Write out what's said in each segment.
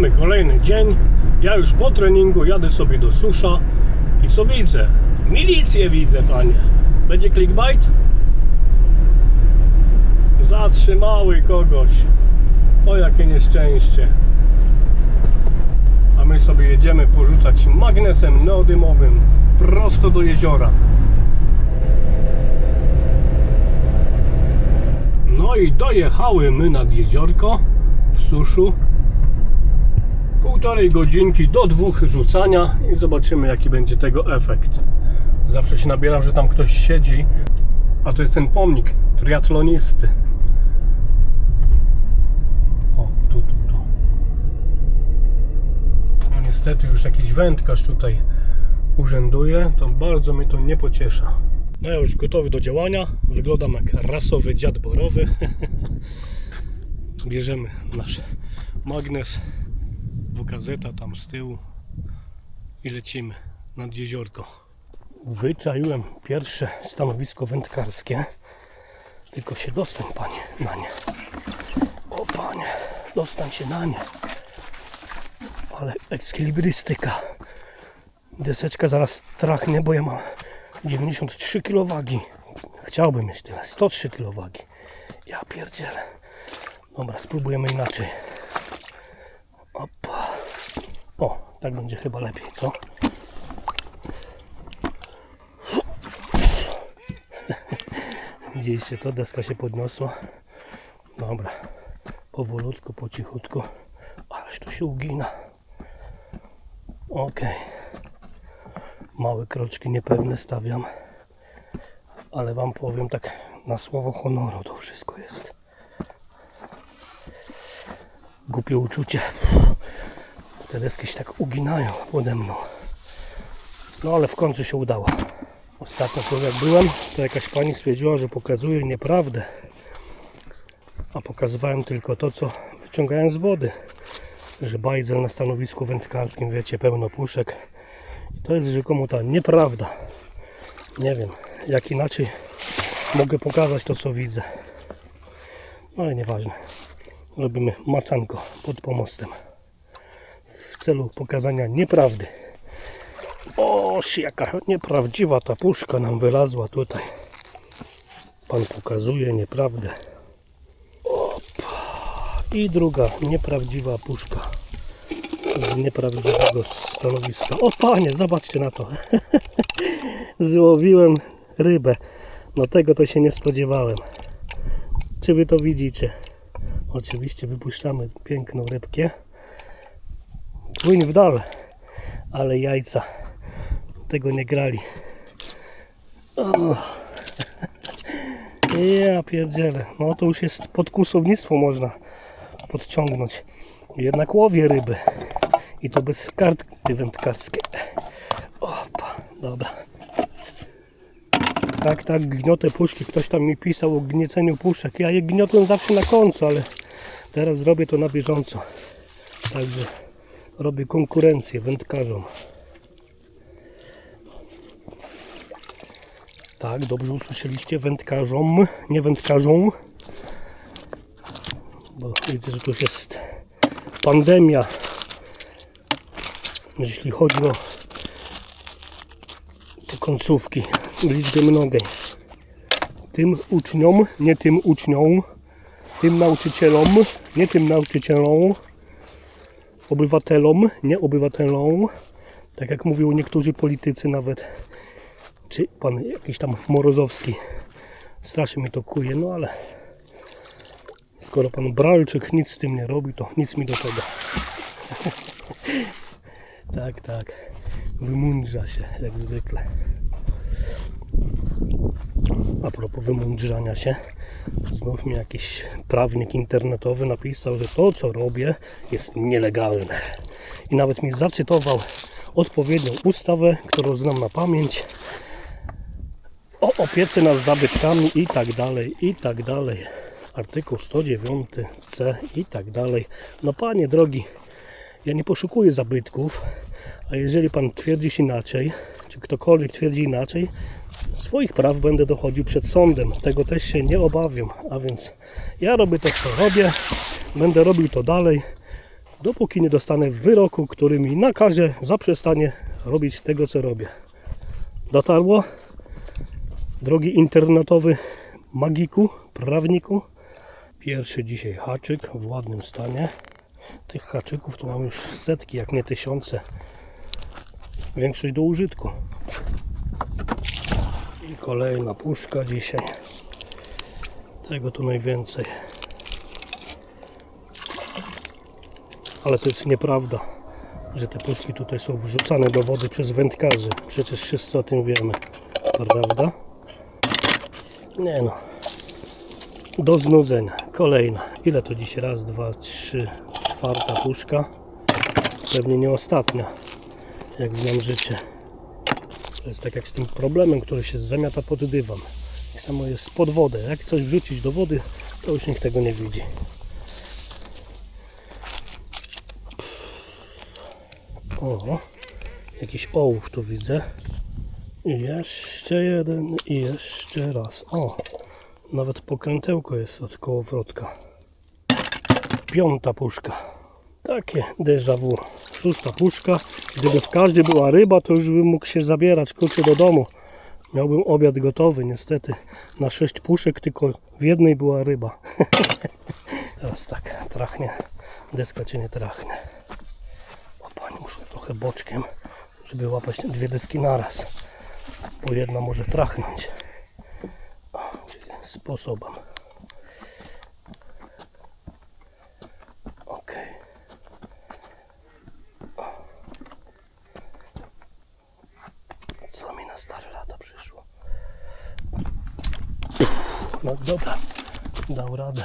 Mamy kolejny dzień. Ja już po treningu jadę sobie do susza i co widzę? Milicję widzę, panie. Będzie clickbait? Zatrzymały kogoś. O jakie nieszczęście. A my sobie jedziemy porzucać magnesem neodymowym prosto do jeziora. No i dojechały my nad jeziorko w suszu. Półtorej godzinki do dwóch rzucania i zobaczymy jaki będzie tego efekt. Zawsze się nabieram, że tam ktoś siedzi, a to jest ten pomnik triatlonisty. O, tu, tu, tu. No niestety już jakiś wędkarz tutaj urzęduje, to bardzo mnie to nie pociesza. No ja już gotowy do działania, wyglądam jak rasowy dziad borowy. Bierzemy nasz magnes, WKZ tam z tyłu i lecimy nad jeziorko. Wyczaiłem pierwsze stanowisko wędkarskie, tylko się dostań panie na nie. O panie, dostań się na nie. Ale ekskilibrystyka. Deseczka zaraz trachnie, bo ja mam 93 kg wagi. Chciałbym mieć tyle, 103 kg wagi. Ja pierdzielę. Dobra, spróbujemy inaczej. Opa. O, tak będzie chyba lepiej, co? Widzieliście to? Deska się podniosła. Dobra. Powolutku, po cichutku. Ależ tu się ugina. Okej. Małe kroczki niepewne stawiam. Ale wam powiem tak na słowo honoru to wszystko jest. Głupie uczucie. Te deski się tak uginają pode mną. No ale w końcu się udało. Ostatnio tu jak byłem, to jakaś pani stwierdziła, że pokazuję nieprawdę. A pokazywałem tylko to, co wyciągałem z wody. Że bajzel na stanowisku wędkarskim, wiecie, pełno puszek. I to jest rzekomo ta nieprawda. Nie wiem, jak inaczej mogę pokazać to, co widzę. No ale nieważne. Robimy macanko pod pomostem. W celu pokazania nieprawdy. Oż, jaka nieprawdziwa ta puszka nam wylazła tutaj. Pan pokazuje nieprawdę. Opa. I druga nieprawdziwa puszka z nieprawdziwego stanowiska. O panie, zobaczcie na to. Złowiłem rybę. No tego to się nie spodziewałem. Czy wy to widzicie? Oczywiście wypuszczamy piękną rybkę. Płyń w dal, ale jajca tego nie grali. O. Ja pierdzielę. No to już jest pod kłusownictwo można podciągnąć. Jednak łowię ryby. I to bez karty wędkarskiej. Opa, dobra. Tak, tak, gniotę puszki. Ktoś tam mi pisał o gnieceniu puszek. Ja je gniotłem zawsze na końcu, ale teraz zrobię to na bieżąco. Także robię konkurencję wędkarzom. Tak, dobrze usłyszeliście, wędkarzom, nie wędkarzom. Bo widzę, że tu jest pandemia. Jeśli chodzi o te końcówki liczby mnogiej. Tym uczniom, nie tym uczniom, tym nauczycielom, nie tym nauczycielom, obywatelom, nie obywatelom, tak jak mówią niektórzy politycy nawet, czy pan jakiś tam Morozowski. Strasznie mi to kuje, no ale skoro pan Bralczyk nic z tym nie robi, to nic mi do tego. tak, tak. Wymądrza się, jak zwykle. A propos wymądrzania się, znów mi jakiś prawnik internetowy napisał, że to co robię jest nielegalne. I nawet mi zacytował odpowiednią ustawę, którą znam na pamięć o opiece nad zabytkami i tak dalej, i tak dalej. Artykuł 109c i tak dalej. No panie drogi, ja nie poszukuję zabytków, a jeżeli pan twierdzisz inaczej, czy ktokolwiek twierdzi inaczej, swoich praw będę dochodził przed sądem. Tego też się nie obawiam. A więc ja robię to, co robię, będę robił to dalej. dopóki nie dostanę wyroku, który mi nakaże zaprzestanie robić tego, co robię. Dotarło? Drogi internetowy magiku, prawniku. Pierwszy dzisiaj haczyk w ładnym stanie. Tych haczyków tu mam już setki, jak nie tysiące. Większość do użytku. I kolejna puszka dzisiaj. Tego tu najwięcej. Ale to jest nieprawda, że te puszki tutaj są wrzucane do wody przez wędkarzy. Przecież wszyscy o tym wiemy. Prawda? Nie no. Do znudzenia. Kolejna. Ile to dzisiaj? Raz, dwa, trzy, czwarta puszka. Pewnie nie ostatnia. Jak znam życie. To jest tak jak z tym problemem, który się zamiata pod dywan. I samo jest pod wodę. Jak coś wrzucić do wody, to już nikt tego nie widzi. O, jakiś ołów tu widzę. I jeszcze jeden i jeszcze raz. O, nawet pokrętełko jest od kołowrotka. Piąta puszka. Takie déjà vu. Szósta puszka. Gdyby w każdej była ryba, to już bym mógł się zabierać kurczę do domu. Miałbym obiad gotowy. Niestety na sześć puszek tylko w jednej była ryba. Teraz tak, trachnie. Deska cię nie trachnie. Pani, muszę trochę boczkiem, żeby łapać te dwie deski naraz. Bo jedna może trachnąć. O, czyli sposobem. Okej. Co mi na stare lata przyszło? No dobra, dał radę.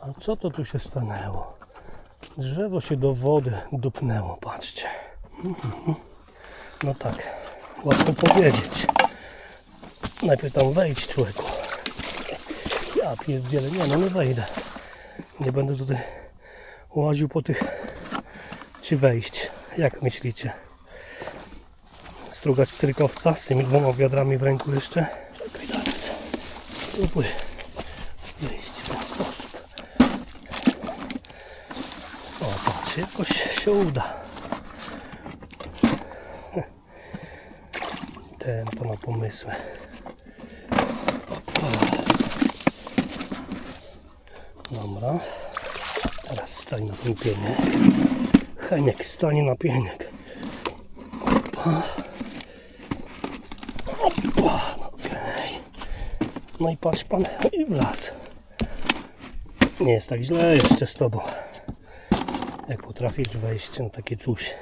A co to tu się stanęło? Drzewo się do wody dupnęło, patrzcie. No tak, łatwo powiedzieć. Najpierw tam wejdź człowieku. Ja pierdzielę, nie no nie wejdę. Nie będę tutaj łaził po tych... Czy wejść? Jak myślicie? Strugać cyrkowca z tymi dwoma wiadrami w ręku jeszcze? Czekaj, teraz. Spróbuj wyjść w ten sposób. O, patrz, jakoś się uda. Ten to ma pomysły. Dobra. Teraz stań na ten pieniek. Heniek stanie na pieniek. Opa. Opa. Okej. No i patrz pan i w las. Nie jest tak źle jeszcze z tobą. Jak potrafisz wejść na takie czuś.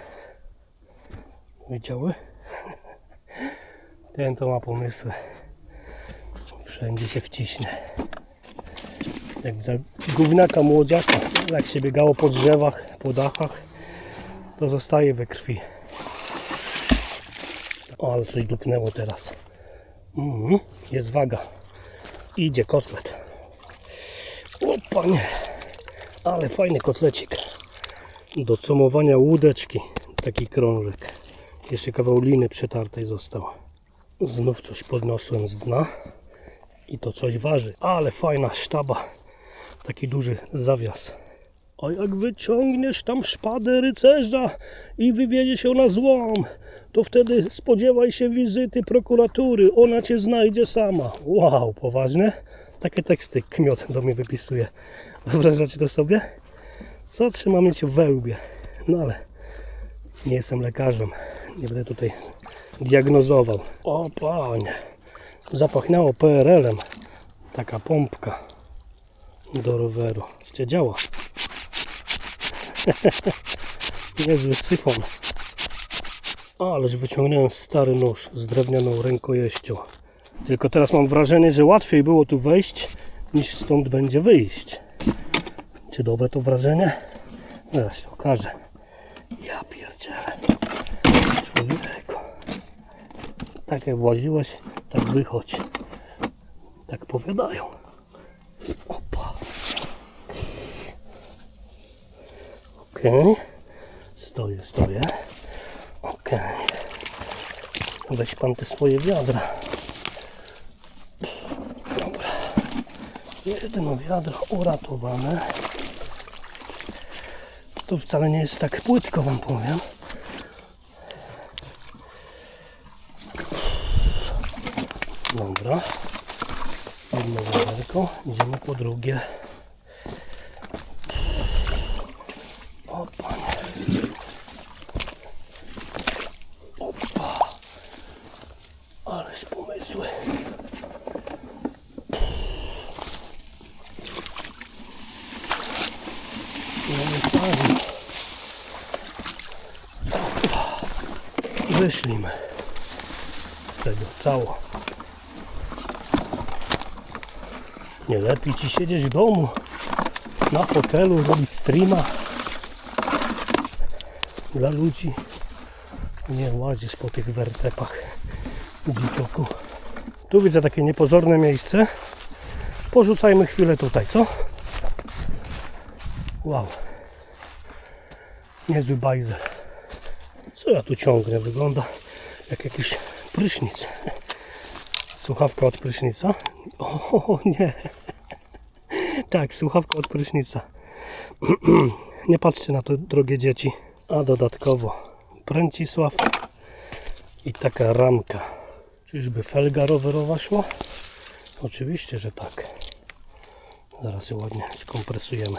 Widziały? Ten to ma pomysły. Wszędzie się wciśnie. Jak za gównaka młodziaka, jak się biegało po drzewach, po dachach, to zostaje we krwi. O, ale coś dupnęło teraz. Mhm, jest waga. Idzie kotlet. O panie, ale fajny kotlecik. Do comowania łódeczki, taki krążek. Jeszcze kawał liny przetartej został. Znów coś podniosłem z dna i to coś waży. Ale fajna sztaba. Taki duży zawias. A jak wyciągniesz tam szpadę rycerza i wywiedziesz ją na złom, to wtedy spodziewaj się wizyty prokuratury. Ona cię znajdzie sama. Wow, poważnie? Takie teksty kmiot do mnie wypisuje. Wyobrażacie to sobie? Co trzeba mieć w wełbie? No ale nie jestem lekarzem. Nie będę tutaj diagnozował. O panie, zapachniało PRL-em. Taka pompka do roweru. Gdzie działa? Niezły syfon. Ależ wyciągnąłem stary nóż z drewnianą rękojeścią. Tylko teraz mam wrażenie, że łatwiej było tu wejść, niż stąd będzie wyjść. Czy dobre to wrażenie? Zaraz się okaże. Ja pierdzielę. Człowieku. Tak jak właziłeś, tak wychodź. Tak powiadają. Opa. Okej. Stoję, stoję. Okej. Weź pan te swoje wiadra. Dobra. Jedno wiadro uratowane. To wcale nie jest tak płytko, wam powiem. Dobra. Jedno wiaderko. Idziemy po drugie. O panie. Opa. Ależ pomysły. No i fajnie. Opa. Wyszliśmy z tego cało. Nie lepiej ci siedzieć w domu, na fotelu, robić streama dla ludzi. Nie łazisz po tych wertepach dziecioku. Tu widzę takie niepozorne miejsce. Porzucajmy chwilę tutaj, co? Wow. Niezły bajzel. Co ja tu ciągnę? Wygląda jak jakiś prysznic. Słuchawka od prysznica? O nie. Tak, słuchawka od prysznica. Nie patrzcie na to, drogie dzieci. A dodatkowo Pręcisław i taka ramka. Czyżby felga rowerowa szła? Oczywiście, że tak. Zaraz ją ładnie skompresujemy.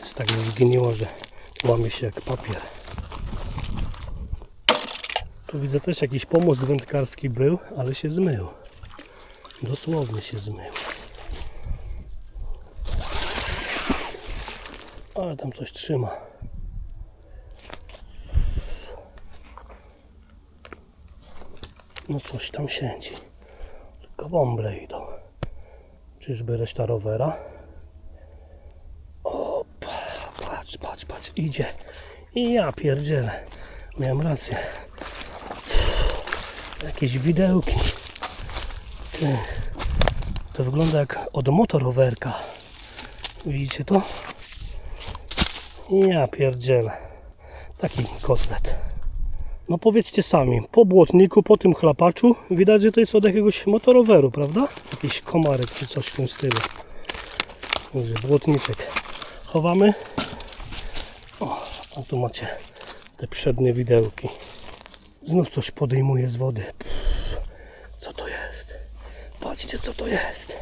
Jest tak zgniło, że łamie się jak papier. Tu widzę też jakiś pomost wędkarski był, ale się zmył. Dosłownie się zmył. Ale tam coś trzyma. No coś tam siedzi. Tylko bąble idą. Czyżby reszta rowera? Opa, patrz, patrz, patrz, idzie. I ja pierdzielę. Miałem rację. Jakieś widełki. Ty. To wygląda jak od motorowerka. Widzicie to? Ja pierdzielę. Taki kotlet. No powiedzcie sami, po błotniku, po tym chlapaczu widać, że to jest od jakiegoś motoroweru, prawda? Jakiś komarek czy coś w tym stylu. Także błotniczek. Chowamy. O, a tu macie te przednie widełki. Znów coś podejmuje z wody. Co to jest? Patrzcie co to jest.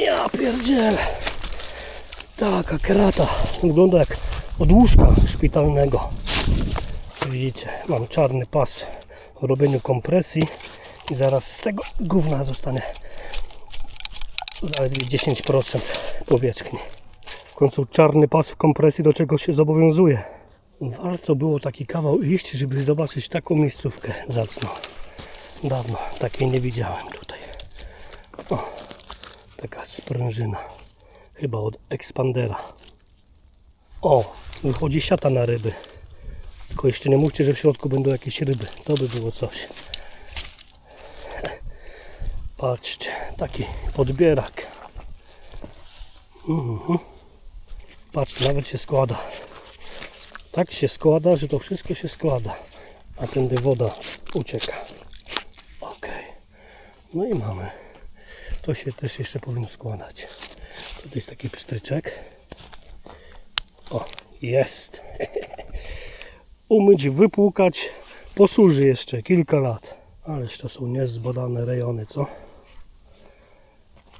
Ja pierdzielę. Taka krata. Wygląda jak od łóżka szpitalnego. Widzicie, mam czarny pas w robieniu kompresji i zaraz z tego gówna zostanie zaledwie 10% powierzchni. W końcu czarny pas w kompresji do czegoś się zobowiązuje. Warto było taki kawał iść, żeby zobaczyć taką miejscówkę zacną. Dawno takiej nie widziałem tutaj. O, taka sprężyna. Chyba od ekspandera. O, wychodzi siata na ryby. Tylko jeszcze nie mówcie, że w środku będą jakieś ryby. To by było coś. Patrzcie, taki podbierak. Mhm. Patrzcie, nawet się składa. Tak się składa, że to wszystko się składa. A tędy woda ucieka. Ok. No i mamy. To się też jeszcze powinno składać. Tutaj jest taki pstryczek. O, jest. Umyć, wypłukać. Posłuży jeszcze kilka lat. Ależ to są niezbadane rejony, co?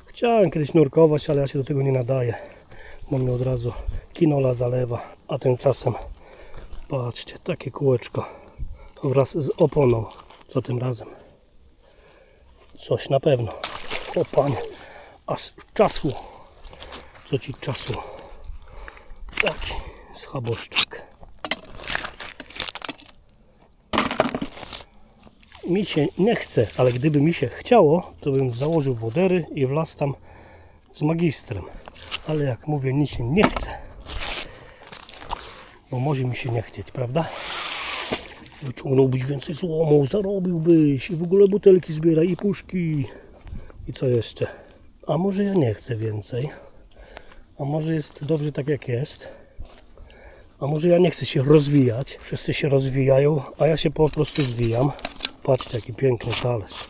Chciałem kiedyś nurkować, ale ja się do tego nie nadaję. Bo mnie od razu kinola zalewa. A tymczasem patrzcie, takie kółeczko wraz z oponą. Co tym razem? Coś na pewno. O panie, aż czasu. Co ci czasu? Taki schaboszczek. Mi się nie chce, ale gdyby mi się chciało, to bym założył wodery i wlazł tam z magistrem. Ale jak mówię, mi się nie chce. Bo może mi się nie chcieć, prawda? Wyciągnąłbyś więcej złomu, zarobiłbyś i w ogóle butelki zbieraj i puszki. I co jeszcze? A może ja nie chcę więcej? A może jest dobrze tak jak jest? A może ja nie chcę się rozwijać? Wszyscy się rozwijają, a ja się po prostu zwijam. Patrzcie, jaki piękny talerz.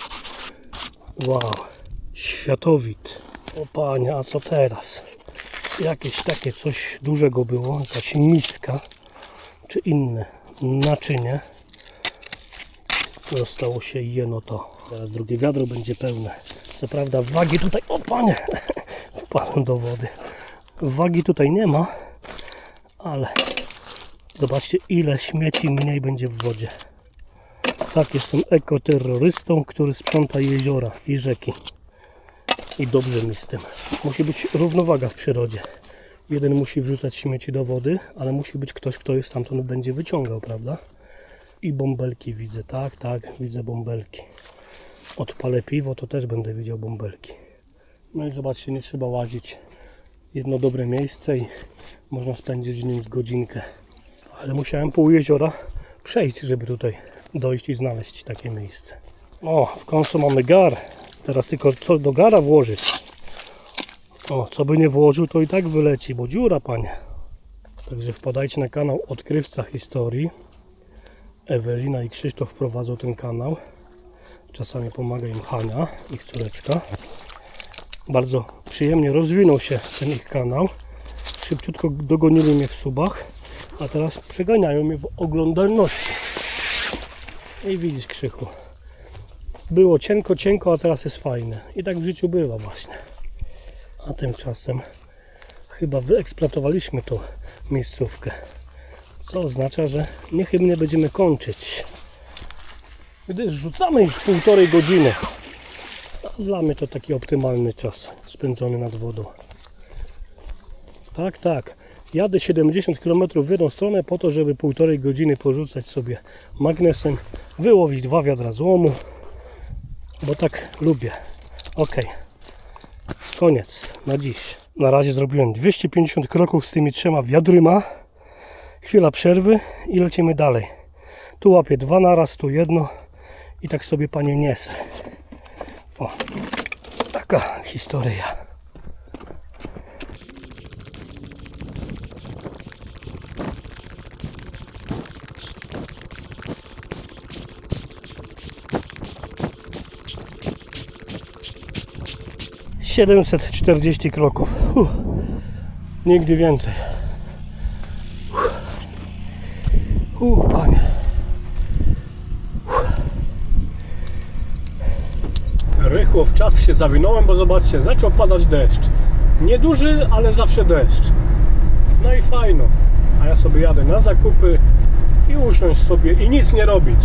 Wow, światowid. O panie, a co teraz? Jakieś takie coś dużego było, jakaś miska, czy inne naczynie. Zostało się jeno to. Teraz drugie wiadro będzie pełne. Co prawda wagi tutaj, o panie, wpadłem do wody. Wagi tutaj nie ma, ale zobaczcie ile śmieci mniej będzie w wodzie. Tak, jestem ekoterrorystą, który sprząta jeziora i rzeki. I dobrze mi z tym. Musi być równowaga w przyrodzie. Jeden musi wrzucać śmieci do wody, ale musi być ktoś, kto je stamtąd będzie wyciągał, prawda? I bąbelki widzę, tak, tak, widzę bąbelki. Odpalę piwo, to też będę widział bąbelki. No i zobaczcie, nie trzeba łazić. Jedno dobre miejsce i można spędzić w nim godzinkę. Ale musiałem pół jeziora przejść, żeby tutaj dojść i znaleźć takie miejsce. O, w końcu mamy gar. Teraz tylko co do gara włożyć. O, co by nie włożył, to i tak wyleci, bo dziura, panie. Także wpadajcie na kanał Odkrywca Historii. Ewelina i Krzysztof prowadzą ten kanał. Czasami pomaga im Hania, ich córeczka. Bardzo przyjemnie rozwinął się ten ich kanał. Szybciutko dogonili mnie w subach, a teraz przeganiają mnie w oglądalności. I widzisz Krzychu. Było cienko, cienko, a teraz jest fajne. I tak w życiu bywa właśnie. A tymczasem chyba wyeksploatowaliśmy tą miejscówkę. Co oznacza, że niechybnie będziemy kończyć. Gdyż rzucamy już półtorej godziny. A dla mnie to taki optymalny czas spędzony nad wodą. Tak, tak. Jadę 70 km w jedną stronę po to, żeby półtorej godziny porzucać sobie magnesem, wyłowić dwa wiadra złomu, bo tak lubię. Ok. Koniec na dziś. Na razie zrobiłem 250 kroków z tymi trzema wiadryma. Chwila przerwy i lecimy dalej. Tu łapię dwa naraz, tu jedno i tak sobie panie niesę. O, taka historia. Siedemset czterdzieści kroków. Uff. Nigdy więcej. U, panie. Rychło w czas się zawinąłem, bo zobaczcie, zaczął padać deszcz. Nieduży, ale zawsze deszcz. No i fajno. A ja sobie jadę na zakupy i usiąść sobie i nic nie robić.